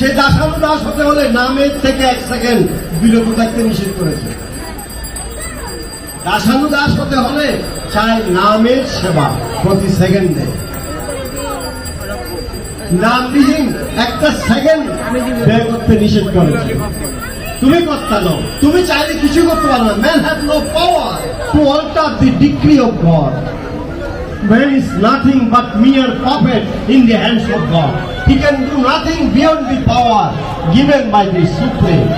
সে দাসানু দাস হতে হলে নামের থেকে এক সেকেন্ড বিরত থাকতে নিষেধ করেছে। দাসানু দাস হতে হলে চাই নামের সেবা প্রতি সেকেন্ডে। নামবিহীন একটা সেকেন্ড ব্যয় করতে নিষেধ করেছে। তুমি কর্তা নও, তুমি চাইলে কিছু করতে পারো না। Man have no power to alter the degree of God Man is nothing but mere puppet in the hands of God. He can do nothing beyond the power given by the Supreme.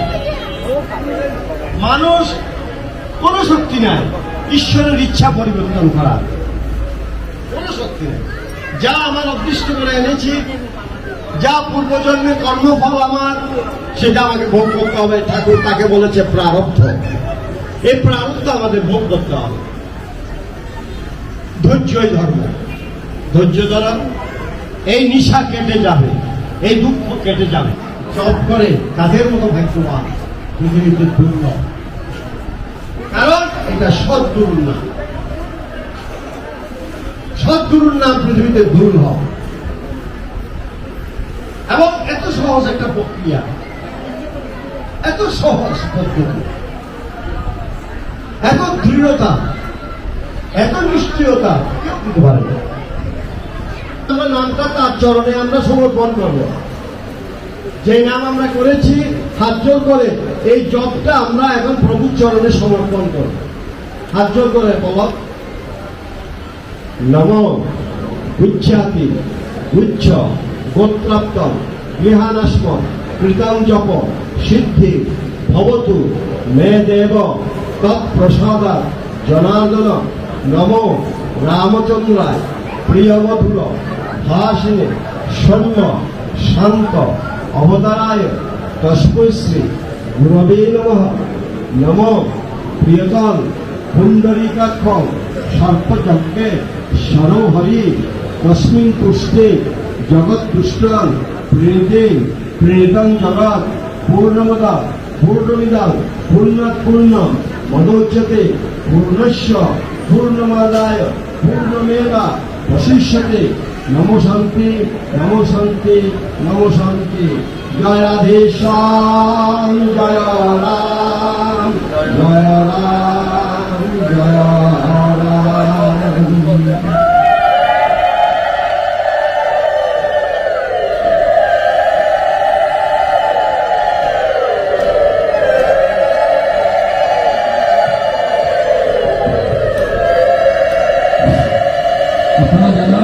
মানুষ কোন শক্তি নাই। ঈশ্বরের ইচ্ছা পরিবর্তন করার। কোন শক্তি নেই। যা আমার অদৃষ্ট করে এনেছি, যা পূর্বজন্মের কর্মফল আমার, সেটা আমাকে ভোগ করতে হবে। ঠাকুর তাকে বলেছে প্রারব্ধ। এই প্রারব্ধ আমাদের ভোগ করতে হবে। ধৈর্যই ধর্ম। ধৈর্য ধরা, এই নিশা কেটে যাবে, এই দুঃখ কেটে যাবে। জব করে তাদের মতো ভাগ্যবান পৃথিবীতে দুর্লভ কারণ এটা সদ্গুরুর নাম। সদ্গুরুর নাম পৃথিবীতে দুর্লভ এবং এত সহজ একটা প্রক্রিয়া। এত সহজ পদ্ধতি। এত দৃঢ়তা। এত নিশ্চয়তা দিতে পারে না। নামটা তার চরণে আমরা সমর্পণ করব। যে নাম আমরা করেছি, হাত করে, এই জবটা আমরা এখন প্রভুর চরণে সমর্পণ করব। হাত করে বল। নম উচ্ছাতি উচ্ছ গোত্রাপ্ত গৃহানাস্ম কৃতম জপ সিদ্ধি, ভবতু, মে দেব, তৎপ্রসাদ, জনার্দন নম রামচন্দ্রায় প্রিয়বধুর ভাসিনে সৈন্য শান্ত অবতারায় তস্মৈশ্রী গুরবে নম। নম প্রিয়তন পুণ্ডরীকাক্ষ সর্পচক্রে সরোহরি তস্মিন পুষ্টে জগৎপুষ্টন প্রীতি প্রীতং জগৎ পূর্ণমদা পূর্ণমিদা পূর্ণাৎ পূর্ণ মদোচ্যতে পূর্ণস্য পূর্ণমাদায়, পূর্ণমেবা, বশিষ্যতে, নম শান্তি নম শান্তি নম শান্তি। জয় রাধে জয় রাম জয় রাম জয় রাম। আপনারা যারা